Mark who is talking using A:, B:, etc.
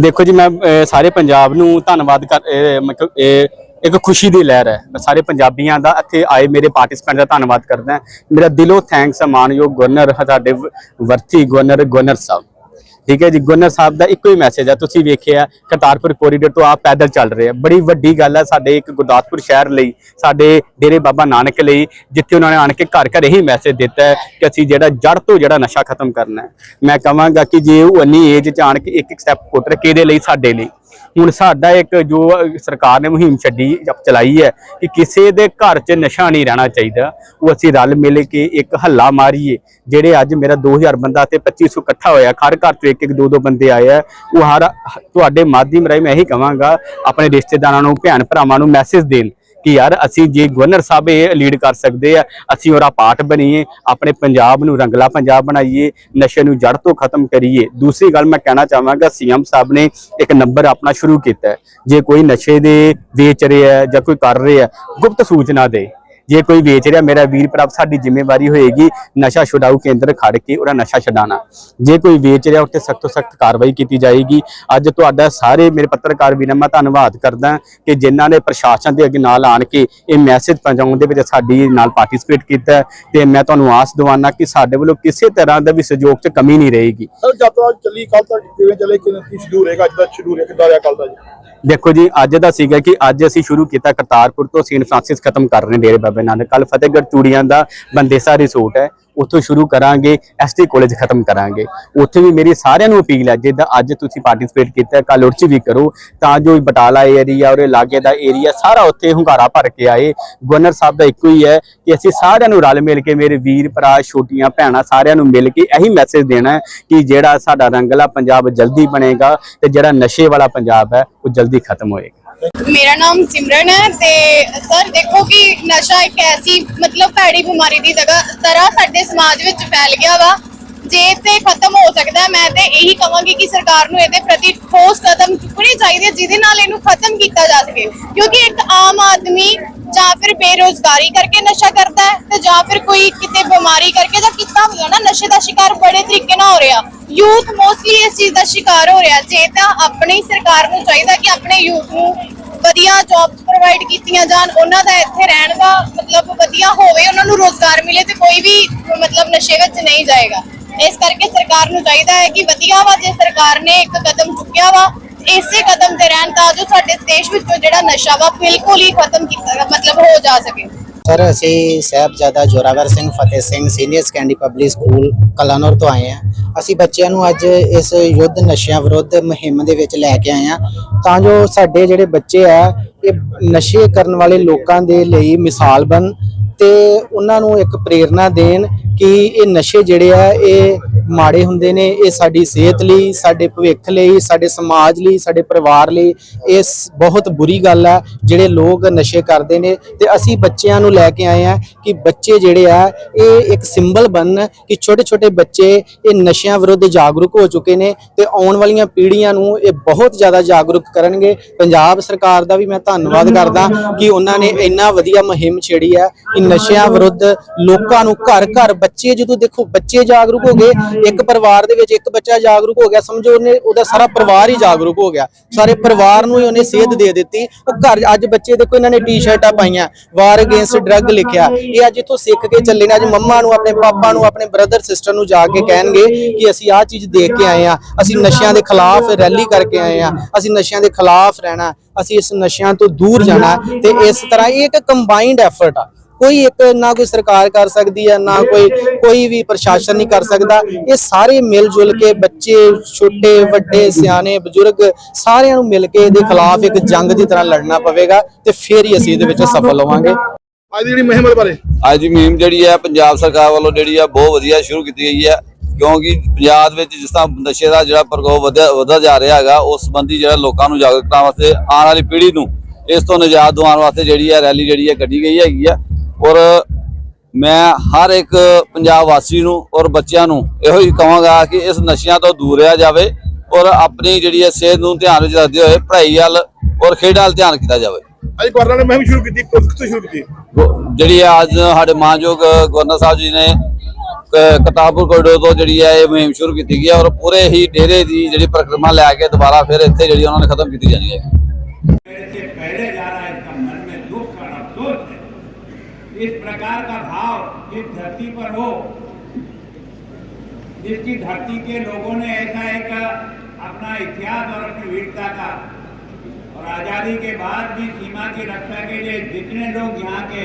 A: ਦੇਖੋ ਜੀ, ਮੈਂ ਸਾਰੇ ਪੰਜਾਬ ਨੂੰ ਧੰਨਵਾਦ ਕਰ ਮਤਲਬ, ਇਹ ਇੱਕ ਖੁਸ਼ੀ ਦੀ ਲਹਿਰ ਹੈ। ਮੈਂ ਸਾਰੇ ਪੰਜਾਬੀਆਂ ਦਾ ਇੱਥੇ ਆਏ ਮੇਰੇ ਪਾਰਟਿਸਪੈਂਟ ਦਾ ਧੰਨਵਾਦ ਕਰਦਾ ਮੇਰਾ ਦਿਲੋਂ ਥੈਂਕਸ ਹੈ ਮਾਨਯੋਗ ਗਵਰਨਰ ਸਾਡੇ ਵ- ਵਰਤੀ ਗਵਰਨਰ ਗਵਰਨਰ ਸਾਹਿਬ। ਠੀਕ ਹੈ ਜੀ, ਗਵਰਨਰ ਸਾਹਿਬ ਦਾ ਇੱਕੋ ਹੀ ਮੈਸੇਜ ਹੈ ਤੁਸੀਂ ਵੇਖਿਆ ਕਰਤਾਰਪੁਰ ਕੋਰੀਡੋਰ ਤੋਂ ਆਪ ਪੈਦਲ ਚੱਲ ਰਹੇ ਆ। ਬੜੀ ਵੱਡੀ ਗੱਲ ਹੈ ਸਾਡੇ ਇੱਕ ਗੁਰਦਾਸਪੁਰ ਸ਼ਹਿਰ ਲਈ, ਸਾਡੇ ਡੇਰੇ ਬਾਬਾ ਨਾਨਕ ਲਈ, ਜਿੱਥੇ ਉਹਨਾਂ ਨੇ ਆਣ ਕੇ ਘਰ ਘਰ ਇਹੀ ਮੈਸੇਜ ਦਿੱਤਾ ਹੈ ਕਿ ਅਸੀਂ ਜਿਹੜਾ ਜੜ ਤੋਂ ਜਿਹੜਾ ਨਸ਼ਾ ਖਤਮ ਕਰਨਾ ਹੈ। ਮੈਂ ਕਹਾਂਗਾ ਕਿ ਜੇ ਉਹ ਅੰਨੀ ਏਜ ਚ ਆਣ ਕੇ ਇੱਕ ਇੱਕ ਸਟੈਪ ਪੁੱਟ ਰਹੇ, ਕਿਹਦੇ ਲਈ? ਸਾਡੇ ਲਈ। ਹੁਣ ਸਾਡਾ ਇੱਕ ਜੋ ਸਰਕਾਰ ਨੇ ਮੁਹਿੰਮ ਛੱਡੀ, ਚਲਾਈ ਹੈ ਕਿ ਕਿਸੇ ਦੇ ਘਰ 'ਚ ਨਸ਼ਾ ਨਹੀਂ ਰਹਿਣਾ ਚਾਹੀਦਾ। ਉਹ ਅਸੀਂ ਰਲ ਮਿਲ ਕੇ ਇੱਕ ਹੱਲਾ ਮਾਰੀਏ, ਜਿਹੜੇ ਅੱਜ ਮੇਰਾ 2000 ਬੰਦਾ ਤੇ 2500 ਇਕੱਠਾ ਹੋਇਆ, ਹਰ ਘਰ 'ਚ ਇੱਕ ਇੱਕ ਦੋ ਦੋ ਬੰਦੇ ਆਏ ਆ। ਉਹ ਹਰ, ਤੁਹਾਡੇ ਮਾਧਿਅਮ ਰਾਹੀਂ ਮੈਂ ਇਹੀ ਕਹਾਂਗਾ, ਆਪਣੇ ਰਿਸ਼ਤੇਦਾਰਾਂ ਨੂੰ, ਭੈਣ ਭਰਾਵਾਂ ਨੂੰ ਮੈਸੇਜ ਦੇਣ। ਕਿ ਯਾਰ ਅਸੀਂ ਜੇ ਗਵਰਨਰ ਸਾਹਿਬ ਇਹ ਲੀਡ ਕਰ ਸਕਦੇ ਆ, ਅਸੀਂ ਉਹਦਾ ਪਾਠ ਬਣੀਏ, ਆਪਣੇ ਪੰਜਾਬ ਨੂੰ ਰੰਗਲਾ ਪੰਜਾਬ ਬਣਾਈਏ, ਨਸ਼ੇ ਨੂੰ ਜੜ ਤੋਂ ਖਤਮ ਕਰੀਏ। ਦੂਸਰੀ ਗੱਲ ਮੈਂ ਕਹਿਣਾ ਚਾਹਾਂਗਾ, ਸੀਐਮ ਸਾਹਿਬ ਨੇ ਇੱਕ ਨੰਬਰ ਆਪਣਾ ਸ਼ੁਰੂ ਕੀਤਾ ਜੇ ਕੋਈ ਨਸ਼ੇ ਦੇ ਵੇਚ ਰਿਹਾ ਜਾਂ ਕੋਈ ਕਰ ਰਿਹਾ ਗੁਪਤ ਸੂਚਨਾ ਦੇ। ਜੇ ਕੋਈ ਵੇਚ ਰਿਹਾ ਮੇਰਾ ਵੀਰ ਭਰਾ ਸਾਡੀ ਜ਼ਿੰਮੇਵਾਰੀ ਹੋਏਗੀ ਨਸ਼ਾ ਛੁਡਾਊ ਕੇਂਦਰ ਖੜ ਕੇ ਉਹਦਾ ਨਸ਼ਾ ਛਡਾਣਾ ਜੇ ਕੋਈ ਵੇਚ ਰਿਹਾ ਉੱਤੇ ਸਖਤ ਤੋਂ ਸਖਤ ਕਾਰਵਾਈ ਕੀਤੀ ਜਾਏਗੀ। ਅੱਜ ਤੁਹਾਡਾ ਸਾਰੇ ਮੇਰੇ ਪੱਤਰਕਾਰ ਵੀਰਾਂ ਮੈਂ ਧੰਨਵਾਦ ਕਰਦਾ ਕਿ ਜਿਨ੍ਹਾਂ ਨੇ ਪ੍ਰਸ਼ਾਸਨ ਦੇ ਅੱਗੇ ਨਾਲ ਆਣ ਕੇ ਇਹ ਮੈਸੇਜ ਪਹੁੰਚਾਉਣ ਦੇ ਵਿੱਚ ਸਾਡੀ ਨਾਲ ਪਾਰਟਿਸਿਪੇਟ ਕੀਤਾ ਤੇ ਮੈਂ ਤੁਹਾਨੂੰ ਆਸ ਦਿਵਾਨਾ ਕਿ ਸਾਡੇ ਵੱਲੋਂ ਕਿਸੇ ਤਰ੍ਹਾਂ ਦਾ ਵੀ ਸਹਿਯੋਗ 'ਚ ਕਮੀ ਨਹੀਂ ਰਹੇਗੀ।
B: ਸਰ ਯਾਤਰਾ ਚੱਲੀ ਕੱਲ ਤੱਕ ਕਿਵੇਂ ਚੱਲੇ ਕਿ ਸ਼ਡਿਊਲ ਰਹੇਗਾ? ਅੱਜ ਦਾ ਸ਼ਡਿਊਲ ਹੈ ਕਿੱਦਾਂ ਰਿਹਾ ਕੱਲ ਦਾ ਜੀ?
A: ਦੇਖੋ ਜੀ ਅੱਜ ਦਾ ਸੀਗਾ ਕਿ ਅੱਜ ਅਸੀਂ ਸ਼ੁਰੂ ਕੀਤਾ ਕਰਤਾਰਪੁਰ ਤੋਂ ਸੇਂਟ ਫ੍ਰਾਂਸਿਸ ਖਤਮ ਕਰ ਰਹੇ ਨੇ ਡੇਰੇ ਬਾਬੇ ਨਾਨਕ। ਕੱਲ ਫਤਿਹਗੜ੍ਹ ਚੂੜੀਆਂ ਦਾ ਬੰਦੇਸਾ ਰਿਸੋਰਟ ਹੈ। ਉੱਥੋਂ ਸ਼ੁਰੂ ਕਰਾਂਗੇ ਐਸਟੀ ਕਾਲਜ ਖਤਮ ਕਰਾਂਗੇ। ਉੱਥੇ ਵੀ ਮੇਰੀ ਸਾਰਿਆਂ ਨੂੰ ਅਪੀਲ ਹੈ, ਜਿੱਦਾਂ ਅੱਜ ਤੁਸੀਂ ਪਾਰਟਿਸਿਪੇਟ ਕੀਤਾ ਕੱਲ ਉੱਚ ਵੀ ਕਰੋ, ਤਾਂ ਜੋ ਬਟਾਲਾ ਏਰੀਆ ਔਰ ਲਾਗੇ ਦਾ ਏਰੀਆ ਸਾਰਾ ਉੱਥੇ ਹੁੰਗਾਰਾ ਭਰ ਕੇ ਆਏ। ਗਵਰਨਰ ਸਾਹਿਬ ਦਾ ਇੱਕੋ ਹੀ ਹੈ ਕਿ ਅਸੀਂ ਸਾਰਿਆਂ ਨੂੰ ਰਲ ਮਿਲ ਕੇ ਮੇਰੇ ਵੀਰ ਭਰਾ, ਛੋਟੀਆਂ ਭੈਣਾਂ ਸਾਰਿਆਂ ਨੂੰ ਮਿਲ ਕੇ ਇਹੀ ਮੈਸੇਜ ਦੇਣਾ ਹੈ ਕਿ ਜਿਹੜਾ ਸਾਡਾ ਰੰਗਲਾ ਪੰਜਾਬ ਜਲਦੀ ਬਣੇਗਾ ਤੇ ਜਿਹੜਾ ਨਸ਼ੇ ਵਾਲਾ ਪੰਜਾਬ ਹੈ, ਉਹ ਜਲਦੀ ਖਤਮ ਹੋਏਗਾ।
C: ਮੇਰਾ ਨਾਮ ਸਿਮਰਨ ਹੈ ਤੇ ਸਰ, ਦੇਖੋ ਕਿ ਨਸ਼ਾ ਇੱਕ ਐਸੀ ਮਤਲਬ ਭੈੜੀ ਬਿਮਾਰੀ ਦੀ ਜਗ੍ਹਾ ਤਰ੍ਹਾਂ ਸਾਡੇ ਸਮਾਜ ਵਿੱਚ ਫੈਲ ਗਿਆ ਵਾ। ਜੇ ਤੇ ਖਤਮ ਹੋ ਸਕਦਾ ਮੈਂ ਤੇ ਇਹੀ ਕਹਾਂਗੀ ਕਿ ਸਰਕਾਰ ਨੂੰ ਇਹਦੇ ਪ੍ਰਤੀ ਠੋਸ ਕਦਮ ਚੁੱਕਣੇ ਚਾਹੀਦੇ ਜਿਹਦੇ ਨਾਲ ਇਹਨੂੰ ਖਤਮ ਕੀਤਾ ਜਾ ਸਕੇ। ਕਿਉਂਕਿ ਇੱਕ ਆਮ ਆਦਮੀ ਜਾਂ ਫਿਰ ਬੇਰੋਜ਼ਗਾਰੀ ਕਰਕੇ ਨਸ਼ਾ ਕਰਦਾ ਹੈ ਤੇ ਜਾਂ ਫਿਰ ਕੋਈ ਕਿਤੇ ਬਿਮਾਰੀ ਕਰਕੇ ਜਾਂ ਕਿੱਤਾ ਵੀ ਨਾ, ਨਸ਼ੇ ਦਾ ਸ਼ਿਕਾਰ ਬੜੇ ਤਰੀਕੇ ਨਾਲ ਹੋ ਰਿਹਾ। ਯੂਥ ਮੋਸਟਲੀ ਇਸ ਚੀਜ਼ ਦਾ ਸ਼ਿਕਾਰ ਹੋ ਰਿਹਾ। ਜੇ ਤਾਂ ਆਪਣੀ ਸਰਕਾਰ ਨੂੰ ਚਾਹੀਦਾ ਕਿ ਆਪਣੇ ਯੂਥ ਨੂੰ ਵਧੀਆ ਜੌਬਸ ਪ੍ਰੋਵਾਈਡ ਕੀਤੀਆਂ ਜਾਣ, ਉਹਨਾਂ ਦਾ ਇੱਥੇ ਰਹਿਣ ਦਾ ਮਤਲਬ ਵਧੀਆ ਹੋਵੇ, ਉਹਨਾਂ ਨੂੰ ਰੋਜ਼ਗਾਰ ਮਿਲੇ ਤੇ ਕੋਈ ਵੀ ਮਤਲਬ ਨਸ਼ੇ ਵਿੱਚ ਨਹੀਂ ਜਾਏਗਾ। ਇਸ ਕਰਕੇ ਸਰਕਾਰ ਨੂੰ ਚਾਹੀਦਾ ਹੈ ਕਿ ਵਧੀਆ ਵਾ, ਜੇ ਸਰਕਾਰ ਨੇ ਇੱਕ ਕਦਮ ਚੁੱਕਿਆ ਵਾ ਇਸੇ ਕਦਮ ਤੇ ਰਹਿਣ ਤਾਂ ਜੋ ਸਾਡੇ ਦੇਸ਼ ਵਿੱਚੋਂ ਜਿਹੜਾ ਨਸ਼ਾ ਵਾ ਬਿਲਕੁਲ ਹੀ ਖਤਮ ਕੀਤਾ, ਮਤਲਬ ਹੋ ਜਾ ਸਕੇ।
D: ਸਰ, ਅਸੀਂ Sahibzada Zorawar Singh, Fateh Singh, senior secondary public school Kalanaur ਤੋਂ ਆਏ ਹਾਂ। ਅਸੀਂ ਬੱਚਿਆਂ ਨੂੰ ਅੱਜ ਇਸ ਯੁੱਧ ਨਸ਼ਿਆਂ ਵਿਰੁੱਧ ਮੁਹਿੰਮ ਦੇ ਵਿੱਚ ਲੈ ਕੇ ਆਏ ਹਾਂ। ਤਾਂ ਜੋ ਸਾਡੇ ਜਿਹੜੇ ਬੱਚੇ ਆ, ਇਹ ਨਸ਼ੇ ਕਰਨ ਵਾਲੇ ਲੋਕਾਂ ਦੇ ਲਈ ਮਿਸਾਲ ਬਣ ਤੇ ਉਹਨਾਂ ਨੂੰ ਇੱਕ ਪ੍ਰੇਰਣਾ ਦੇਣ ਕਿ ਇਹ ਨਸ਼ੇ ਜਿਹੜੇ ਆ, ਇਹ ਮਾੜੇ ਹੁੰਦੇ ਨੇ, ਇਹ ਸਾਡੀ ਸਿਹਤ ਲਈ, ਸਾਡੇ ਭਵਿੱਖ ਲਈ, ਸਾਡੇ ਸਮਾਜ ਲਈ, ਸਾਡੇ ਪਰਿਵਾਰ ਲਈ ਇਹ ਬਹੁਤ ਬੁਰੀ ਗੱਲ ਹੈ ਜਿਹੜੇ ਲੋਕ ਨਸ਼ੇ ਕਰਦੇ ਨੇ। ਤੇ ਅਸੀਂ ਬੱਚਿਆਂ ਨੂੰ ਲੈ ਕੇ ਆਏ ਆ ਕਿ ਬੱਚੇ ਜਿਹੜੇ ਆ, ਇਹ ਇੱਕ ਸਿੰਬਲ ਬਣਨ ਕਿ ਛੋਟੇ ਛੋਟੇ ਬੱਚੇ ਇਹ ਨਸ਼ਿਆਂ ਵਿਰੁੱਧ ਜਾਗਰੂਕ ਹੋ ਚੁੱਕੇ ਨੇ ਤੇ ਆਉਣ ਵਾਲੀਆਂ ਪੀੜ੍ਹੀਆਂ ਨੂੰ ਇਹ ਬਹੁਤ ਜ਼ਿਆਦਾ ਜਾਗਰੂਕ ਕਰਨਗੇ। ਪੰਜਾਬ ਸਰਕਾਰ ਦਾ ਵੀ ਮੈਂ ਧੰਨਵਾਦ ਕਰਦਾ ਕਿ ਉਹਨਾਂ ਨੇ ਇੰਨਾ ਵਧੀਆ ਮੁਹਿੰਮ ਛੇੜੀ ਹੈ ਕਿ ਨਸ਼ਿਆਂ ਵਿਰੁੱਧ ਲੋਕਾਂ ਨੂੰ ਘਰ ਘਰ ਬੱਚੇ ਜਦੋਂ ਦੇਖੋ, ਬੱਚੇ ਜਾਗਰੂਕ ਹੋ ਗਏ ਇੱਕ ਪਰਿਵਾਰ ਦੇ ਵਿੱਚ ਇੱਕ ਬੱਚਾ ਜਾਗਰੂਕ ਹੋ ਗਿਆ, ਸਮਝੋ ਉਹਨੇ ਉਹਦਾ ਸਾਰਾ ਪਰਿਵਾਰ ਹੀ ਜਾਗਰੂਕ ਹੋ ਗਿਆ। ਸਾਰੇ ਪਰਿਵਾਰ ਨੂੰ ਹੀ ਉਹਨੇ ਸੇਧ ਦੇ ਦਿੱਤੀ। ਉਹ ਘਰ ਅੱਜ ਬੱਚੇ ਦੇਖੋ ਇਹਨਾਂ ਨੇ ਟੀ-ਸ਼ਰਟਾਂ ਪਾਈਆਂ, ਵਾਰ ਅਗੇਂਸਟ ਡਰੱਗ ਲਿਖਿਆ। ਇਹ ਅੱਜ ਇਥੋਂ ਸਿੱਖ ਕੇ ਚੱਲੇ ਨੇ, ਅੱਜ ਮੰਮਾ ਨੂੰ, ਆਪਣੇ ਪਾਪਾ ਨੂੰ, ਆਪਣੇ ਬ੍ਰਦਰ ਸਿਸਟਰ ਨੂੰ ਜਾ ਕੇ ਕਹਿਣਗੇ ਕਿ ਅਸੀਂ ਆਹ ਚੀਜ਼ ਦੇਖ ਕੇ ਆਏ ਆ ਅਸੀਂ ਨਸ਼ਿਆਂ ਦੇ ਖਿਲਾਫ ਰੈਲੀ ਕਰਕੇ ਆਏ ਆ ਅਸੀਂ ਨਸ਼ਿਆਂ ਦੇ ਖਿਲਾਫ ਰਹਿਣਾ। ਅਸੀਂ ਇਸ ਨਸ਼ਿਆਂ ਤੋਂ ਦੂਰ ਜਾਣਾ। ਤੇ ਇਸ ਤਰ੍ਹਾਂ ਇਹ ਇੱਕ ਕੰਬਾਈਨਡ ਐਫਰਟ ਆ। ਕੋਈ ਇੱਕ ਨਾ ਕੋਈ ਸਰਕਾਰ ਕਰ ਸਕਦੀ ਹੈ ਨਾ ਕੋਈ ਕੋਈ ਵੀ ਪ੍ਰਸ਼ਾਸਨ ਨਹੀਂ ਕਰ ਸਕਦਾ। ਇਹ ਸਾਰੇ ਮਿਲ ਜੁਲ ਕੇ ਬੱਚੇ ਛੋਟੇ ਵੱਡੇ ਸਿਆਣੇ ਬਜ਼ੁਰਗ ਸਾਰਿਆਂ ਨੂੰ ਮਿਲ ਕੇ ਇਹਦੇ ਖਿਲਾਫ ਇੱਕ ਜੰਗ ਦੀ ਤਰ੍ਹਾਂ ਲੜਨਾ ਪਵੇਗਾ ਤੇ ਫਿਰ ਹੀ ਅਸੀਂ ਇਹਦੇ ਵਿੱਚ ਸਫਲ ਹੋਵਾਂਗੇ।
B: ਅੱਜ ਦੀ ਜਿਹੜੀ ਮੁਹਿੰਮ ਬਾਰੇ?
E: ਅੱਜ ਦੀ ਮੁਹਿੰਮ ਜਿਹੜੀ ਹੈ ਪੰਜਾਬ ਸਰਕਾਰ ਵੱਲੋਂ ਜਿਹੜੀ ਆ ਬਹੁਤ ਵਧੀਆ ਸ਼ੁਰੂ ਕੀਤੀ ਗਈ ਹੈ। ਕਿਉਂਕਿ ਪੰਜਾਬ ਵਿੱਚ ਜਿਸ ਤਰ੍ਹਾਂ ਨਸ਼ੇ ਦਾ ਜਿਹੜਾ ਪ੍ਰਕੋਪ ਵਧਿਆ ਵਧਦਾ ਜਾ ਰਿਹਾ ਹੈਗਾ ਉਸ ਸੰਬੰਧੀ ਜਿਹੜਾ ਲੋਕਾਂ ਨੂੰ ਜਾਗਰੂਕ ਕਰਨ ਵਾਸਤੇ ਆਉਣ ਵਾਲੀ ਪੀੜ੍ਹੀ ਨੂੰ ਇਸ ਤੋਂ ਨਿਜਾਤ ਦਿਵਾਉਣ ਵਾਸਤੇ ਜਿਹੜੀ ਹੈ ਰੈਲੀ ਜਿਹੜੀ ਹੈ ਕੱਢੀ ਗਈ ਹੈਗੀ ਆ। ਔਰ ਮੈਂ ਹਰ ਇੱਕ ਪੰਜਾਬ ਵਾਸੀ ਨੂੰ ਔਰ ਬੱਚਿਆਂ ਨੂੰ ਇਹੋ ਹੀ ਕਹਾਂਗਾ ਕਿ ਇਸ ਨਸ਼ਿਆਂ ਤੋਂ ਦੂਰ ਰਿਹਾ ਜਾਵੇ ਔਰ ਆਪਣੀ ਜਿਹੜੀ ਹੈ ਸਿਹਤ ਨੂੰ ਧਿਆਨ ਵਿੱਚ ਰੱਖਦੇ ਹੋਏ ਪੜ੍ਹਾਈ ਵੱਲ ਔਰ ਖੇਡਾਂ ਵੱਲ ਧਿਆਨ ਕੀਤਾ ਜਾਵੇ।
B: ਅੱਜ ਗਵਰਨਰ ਨੇ ਮੁਹਿੰਮ ਸ਼ੁਰੂ ਕੀਤੀ ਕਿੱਥੋਂ ਸ਼ੁਰੂ ਕੀਤੀ।
E: ਜਿਹੜੀ ਅੱਜ ਸਾਡੇ ਮਾਨਯੋਗ ਗਵਰਨਰ ਸਾਹਿਬ ਜੀ ਨੇ ਕ- ਕਰਤਾਰਪੁਰ ਕੋਰੀਡੋਰ ਤੋਂ ਜਿਹੜੀ ਹੈ ਇਹ ਮੁਹਿੰਮ ਸ਼ੁਰੂ ਕੀਤੀ ਗਈ ਹੈ ਔਰ ਪੂਰੇ ਹੀ ਡੇਰੇ ਦੀ ਜਿਹੜੀ ਪਰਿਕਰਮਾ ਲੈ ਕੇ ਦੁਬਾਰਾ ਫਿਰ ਇੱਥੇ ਜਿਹੜੀ ਉਹਨਾਂ ਨੇ ਖਤਮ ਕੀਤੀ ਜਾਣੀ ਹੈ।
F: इस प्रकार का भाव इस धरती पर हो, जिसकी धरती के लोगों ने ऐसा एक अपना इतिहास और अपनी वीरता का, और आज़ादी के बाद भी सीमा की रक्षा के लिए जितने लोग यहाँ के